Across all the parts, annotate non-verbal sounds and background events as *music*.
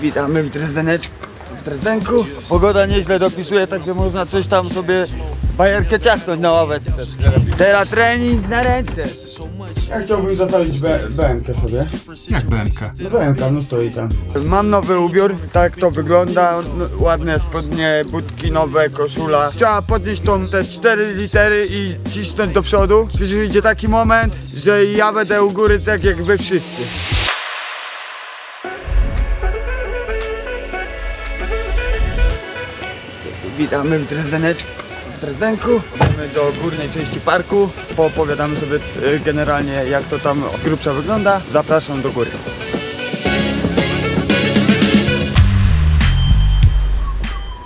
Witamy w Drezdeneczku, w Drezdenku. Pogoda nieźle dopisuje, także można coś tam sobie bajerkę ciachnąć na ławeczce. Teraz trening na ręce. Ja chciałbym zostawić BMK sobie. Jak BMK? No BMK, no stoi tam. Mam nowy ubiór, tak to wygląda. No, ładne spodnie, budki nowe, koszula. Trzeba podnieść tą te cztery litery i cisnąć do przodu. Przyjdzie taki moment, że ja będę u góry tak jak wy wszyscy. Witamy w Drezdeneczku. W Drezdenku. Idziemy do górnej części parku. Poopowiadamy sobie e, generalnie jak to tam grubsza wygląda. Zapraszam do góry.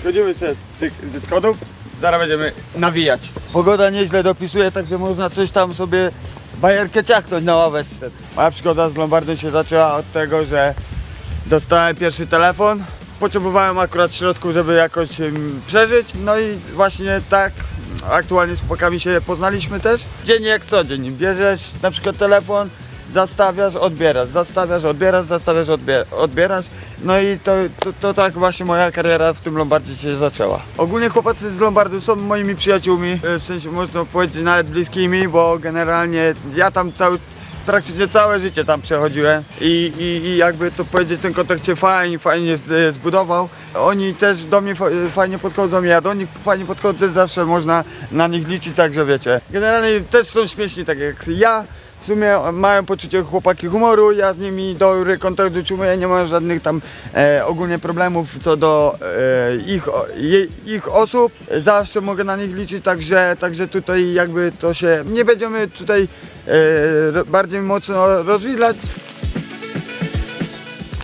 Schodzimy sobie z, ze schodów. Zaraz będziemy nawijać. Pogoda nieźle dopisuje, także można coś tam sobie bajerkę ciachnąć na ławeczce. Moja przygoda z Lombardą się zaczęła od tego, że dostałem pierwszy telefon. Potrzebowałem akurat środków, żeby jakoś przeżyć. No i właśnie tak aktualnie z chłopakami się poznaliśmy też. Dzień jak co dzień. Bierzesz na przykład telefon, zastawiasz, odbierasz, zastawiasz, odbierasz, zastawiasz, odbier- odbierasz. No i to, to, to tak właśnie moja kariera w tym Lombardzie się zaczęła. Ogólnie chłopacy z Lombardu są moimi przyjaciółmi, e, w sensie można powiedzieć nawet bliskimi, bo generalnie ja tam cały praktycznie całe życie tam przechodziłem i, i, i jakby to powiedzieć w tym kontekście fajnie, fajnie e, zbudował. Oni też do mnie fa- fajnie podchodzą, ja do nich fajnie podchodzę, zawsze można na nich liczyć, także wiecie. Generalnie też są śmieszni tak jak ja. W sumie mają poczucie chłopaki humoru, ja z nimi dobry kontakt utrzymuję, nie mam żadnych tam e, ogólnie problemów co do e, ich, o- je, ich osób. Zawsze mogę na nich liczyć, także, także tutaj jakby to się, nie będziemy tutaj e, bardziej mocno rozwidlać.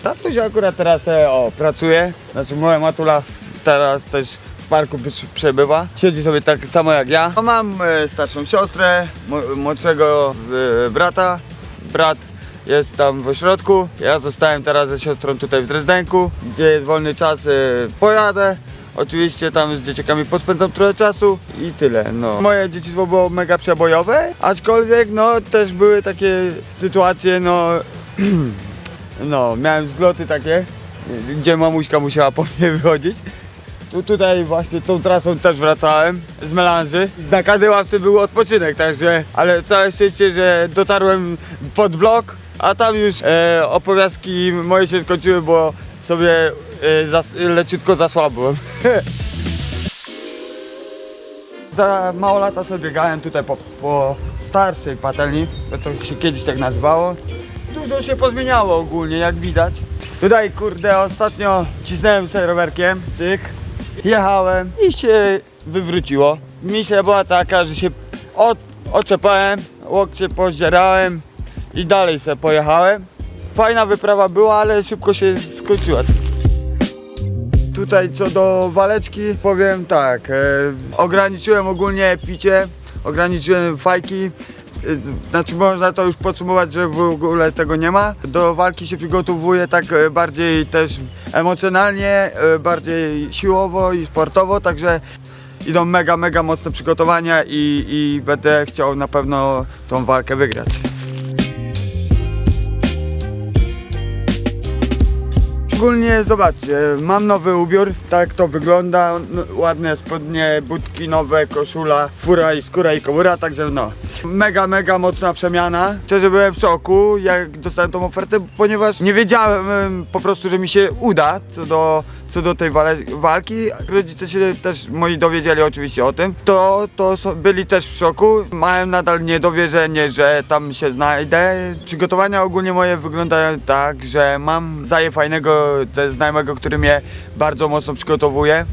Tatuś akurat teraz e, o, pracuje, znaczy moja matula teraz też parku przebywa. Siedzi sobie tak samo jak ja. Mam e, starszą siostrę, młodszego e, brata. Brat jest tam w ośrodku. Ja zostałem teraz ze siostrą tutaj w Drezdenku, gdzie jest wolny czas, e, pojadę. Oczywiście tam z dzieciakami pospędzam trochę czasu i tyle, no. Moje dzieciństwo było mega przebojowe, aczkolwiek no też były takie sytuacje, no *clears throat* no, miałem zloty takie, gdzie mamuśka musiała po mnie wychodzić. Tu, tutaj właśnie tą trasą też wracałem z melanży. Na każdej ławce był odpoczynek, także, ale całe szczęście, że dotarłem pod blok, a tam już e, opowiastki moje się skończyły, bo sobie e, leciutko zasłabłem. *laughs* Za mało lata sobie biegałem tutaj po, po starszej patelni, bo to się kiedyś tak nazywało. Dużo się pozmieniało ogólnie, jak widać. Tutaj kurde ostatnio cisnąłem sobie rowerkiem, cyk, jechałem i się wywróciło. Misja była taka, że się od, oczepałem, łokcie pozdzierałem i dalej sobie pojechałem. Fajna wyprawa była, ale szybko się skończyła. Tutaj co do waleczki powiem tak, e, ograniczyłem ogólnie picie, ograniczyłem fajki, znaczy można to już podsumować, że w ogóle tego nie ma. Do walki się przygotowuję tak e, bardziej też emocjonalnie, e, bardziej siłowo i sportowo, także idą mega, mega mocne przygotowania i, i będę chciał na pewno tą walkę wygrać. Ogólnie zobaczcie, mam nowy ubiór, tak to wygląda, ładne spodnie, budki nowe, koszula, fura i skóra i komura, także no, mega, mega mocna przemiana. Szczerze byłem w szoku, jak dostałem tą ofertę, ponieważ nie wiedziałem em, po prostu, że mi się uda co do, co do tej walki. Rodzice się też moi dowiedzieli oczywiście o tym, to, to są, byli też w szoku, mają nadal niedowierzenie, że tam się znajdę. Przygotowania ogólnie moje wyglądają tak, że mam zaję fajnego znajomego, który mnie bardzo mocno przygotowuje.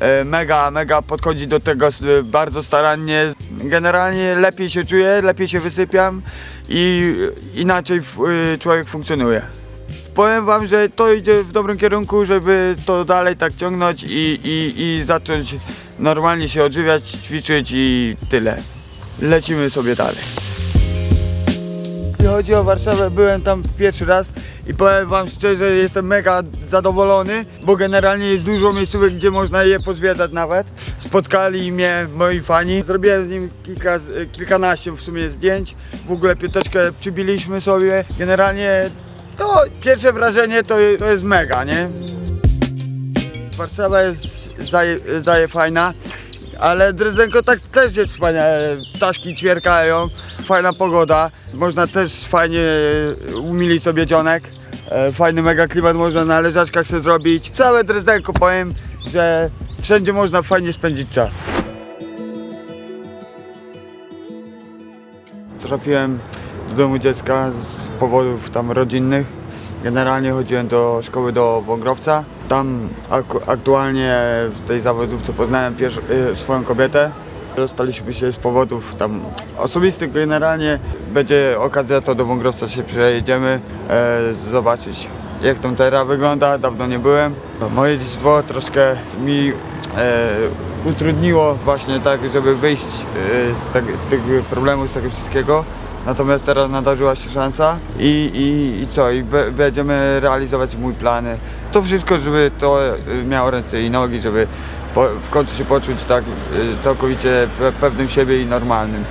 E, Mega, mega podchodzi do tego bardzo starannie. Generalnie lepiej się czuję, lepiej się wysypiam i inaczej y, człowiek funkcjonuje. Powiem wam, że to idzie w dobrym kierunku, żeby to dalej tak ciągnąć i, i, i zacząć normalnie się odżywiać, ćwiczyć i tyle. Lecimy sobie dalej. Jeśli chodzi o Warszawę, byłem tam pierwszy raz i powiem wam szczerze, jestem mega zadowolony, bo generalnie jest dużo miejscówek, gdzie można je pozwiedzać nawet. Spotkali mnie moi fani, zrobiłem z nim kilka, kilkanaście w sumie zdjęć, w ogóle piąteczkę przybiliśmy sobie. Generalnie to pierwsze wrażenie to, to jest mega, nie? Warszawa jest zaje, zaje fajna, ale Drezdenko tak też jest wspaniale. Ptaszki ćwierkają, fajna pogoda, można też fajnie umilić sobie dzionek. E, Fajny mega klimat można na leżaczkach sobie zrobić. Całe Drezdenko powiem, że wszędzie można fajnie spędzić czas. Trafiłem do domu dziecka z powodów tam rodzinnych. Generalnie chodziłem do szkoły do Wągrowca. Tam ak- aktualnie w tej zawodówce poznałem y, swoją kobietę. Rozstaliśmy się z powodów tam osobistych. Generalnie będzie okazja, to do Wągrowca się przejedziemy, e, zobaczyć jak tam teraz wygląda. Dawno nie byłem. Moje dzieciństwo troszkę mi e, utrudniło właśnie tak, żeby wyjść e, z, tak, z tych problemów, z tego wszystkiego. Natomiast teraz nadarzyła się szansa i, i, i co? I be, będziemy realizować mój plan. To wszystko, żeby to e, miało ręce i nogi, żeby po, w końcu się poczuć tak e, całkowicie pe, pewnym siebie i normalnym.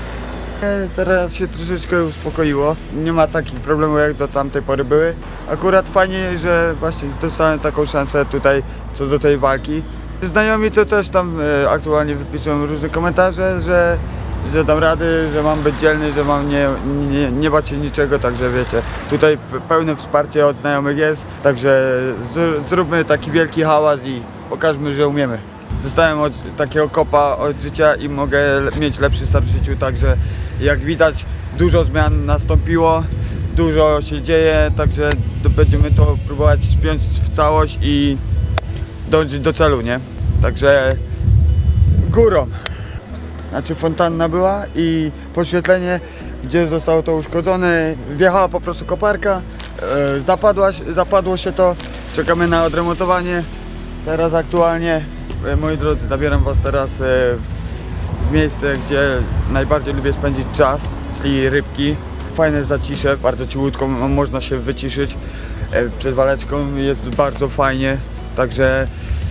Teraz się troszeczkę uspokoiło. Nie ma takich problemów jak do tamtej pory były. Akurat fajnie, że właśnie dostałem taką szansę tutaj co do tej walki. Znajomi to też tam e, aktualnie wypisują różne komentarze, że, że dam rady, że mam być dzielny, że mam nie, nie, nie bać się niczego, także wiecie, tutaj pe- pełne wsparcie od znajomych jest, także z, zróbmy taki wielki hałas i pokażmy, że umiemy. Dostałem od takiego kopa od życia i mogę mieć lepszy start w życiu, także jak widać dużo zmian nastąpiło, dużo się dzieje, także będziemy to próbować spiąć w całość i dążyć do celu, nie? Także górą. Znaczy fontanna była i poświetlenie, gdzie zostało to uszkodzone, wjechała po prostu koparka, e, zapadła, zapadło się to, czekamy na odremontowanie. Teraz aktualnie, e, moi drodzy, zabieram Was teraz e, w miejsce, gdzie najbardziej lubię spędzić czas, czyli rybki. Fajne zacisze, bardzo cichutko, można się wyciszyć. E, Przed waleczką jest bardzo fajnie, także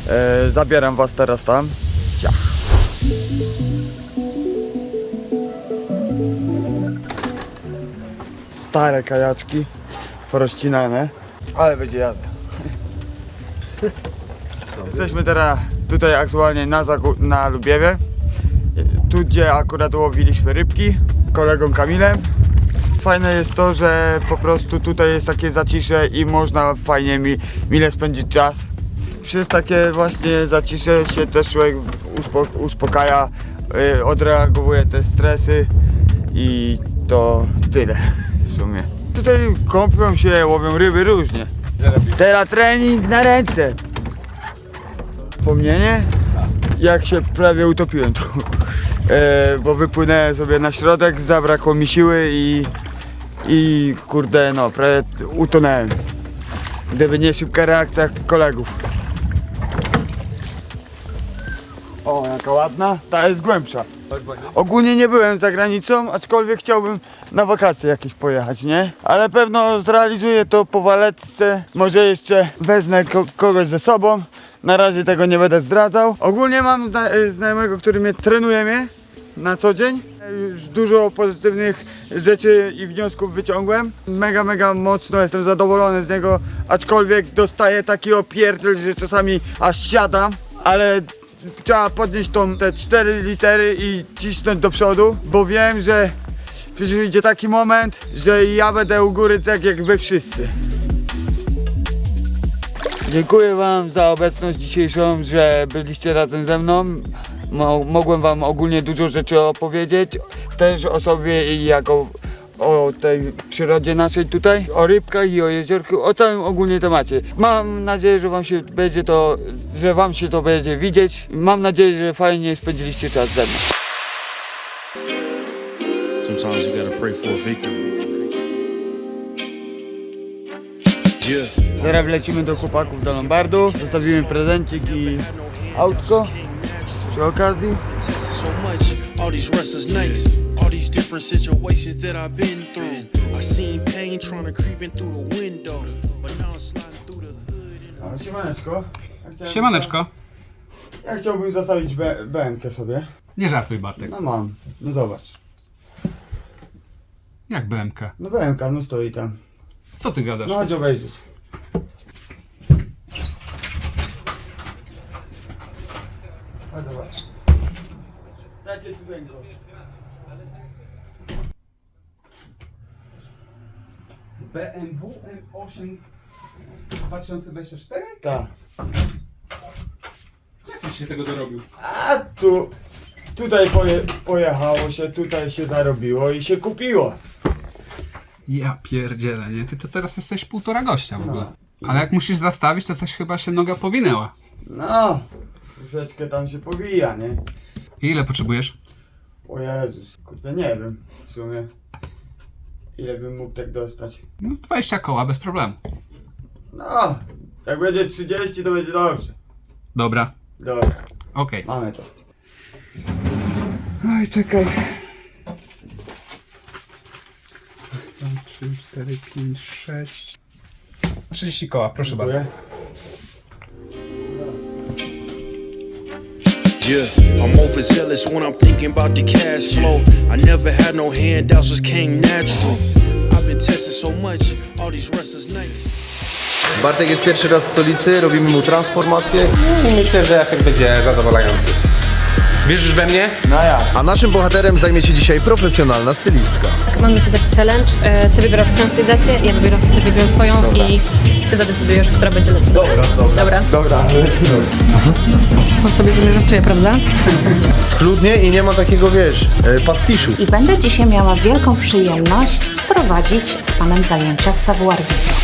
e, zabieram Was teraz tam. Stare kajaczki, porozcinane, ale będzie jazda. Jesteśmy teraz tutaj aktualnie na, na Lubiewie. Tu gdzie akurat łowiliśmy rybki z kolegą Kamilem. Fajne jest to, że po prostu tutaj jest takie zacisze i można fajnie mi, mile spędzić czas. Przez takie właśnie zacisze się też człowiek uspo, uspokaja, yy, odreagowuje te stresy i to tyle w sumie. Tutaj kąpią się, łowią ryby różnie. Teraz trening na ręce. Wspomnienie? Jak się prawie utopiłem tu. E, bo wypłynąłem sobie na środek, zabrakło mi siły i, i kurde no, prawie utonąłem. Gdyby nie szybka reakcja kolegów. O, jaka ładna. Ta jest głębsza. Ogólnie nie byłem za granicą, aczkolwiek chciałbym na wakacje jakieś pojechać, nie? Ale pewno zrealizuję to po walecce. Może jeszcze wezmę ko- kogoś ze sobą. Na razie tego nie będę zdradzał. Ogólnie mam zna- e, znajomego, który mnie trenuje mnie na co dzień. Już dużo pozytywnych rzeczy i wniosków wyciągłem. Mega, mega mocno jestem zadowolony z niego, aczkolwiek dostaję taki opierdol, że czasami aż siadam, ale trzeba podnieść tą, te cztery litery i cisnąć do przodu, bo wiem, że przyjdzie taki moment, że ja będę u góry tak jak wy wszyscy. Dziękuję Wam za obecność dzisiejszą, że byliście razem ze mną. Mo- mogłem Wam ogólnie dużo rzeczy opowiedzieć, też o sobie i jako o tej przyrodzie naszej tutaj, o rybkach i o jeziorku, o całym ogólnie temacie. Mam nadzieję, że Wam się będzie to, że Wam się to będzie widzieć. Mam nadzieję, że fajnie spędziliście czas ze mną. Sometimes you gotta pray for a victory. Yeah. Teraz wlecimy do chłopaków do Lombardu, zostawimy prezencik i autko przy okazji. All these wrestlers nice. All these different situations that I've been through. I seen pain trying to creep in through the window. But now I'm sliding through the hood. Siemaneczko. Ja chciałem- Siemaneczko. Ja chciałbym zostawić BMK sobie. Nie żartuj Bartek. No mam, no zobacz. Jak BMK? No BMK, no stoi tam. Co ty gadasz? No chodź obejrzeć. Takie studenko. BMW M8 2024? Tak. Jak tyś się tego dorobił? A tu, tutaj poje, pojechało się, tutaj się zarobiło i się kupiło. Ja pierdzielę, nie? Ty to teraz jesteś półtora gościa w ogóle. Ale jak musisz zastawić, to coś chyba się noga powinęła. No, troszeczkę tam się powija, nie? I ile potrzebujesz? O Jezus, kurde, nie wiem w sumie. Ile bym mógł tak dostać? No z 20 koła, bez problemu. No, jak będzie 30 to będzie dobrze. Dobra, Dobra, okej. mamy to. Oj, czekaj. 3, 4, 5, 6... 30 koła, proszę bardzo. Dziękuję. Yeah, I'm overzealous when I'm thinking about the cash flow. I never had no handouts, just came natural. I've been tested so much, all these wrestlers nice. Bartek jest pierwszy raz w stolicy, robimy mu transformację. I myślę, że efekt będzie zadowalający. Wierzysz we mnie? No ja. A naszym bohaterem zajmie się dzisiaj profesjonalna stylistka. Mamy się taki challenge. E, Ty wybierasz swoją stylizację, ja wybieram, ty wybieram swoją i ty zadecydujesz, która będzie lepsza. Dobra, dobra. Dobra, On sobie sobie żartuje, prawda? Schludnie i nie ma takiego, wiesz, e, pastiszu. i będę dzisiaj miała wielką przyjemność prowadzić z Panem zajęcia z savoir vivre.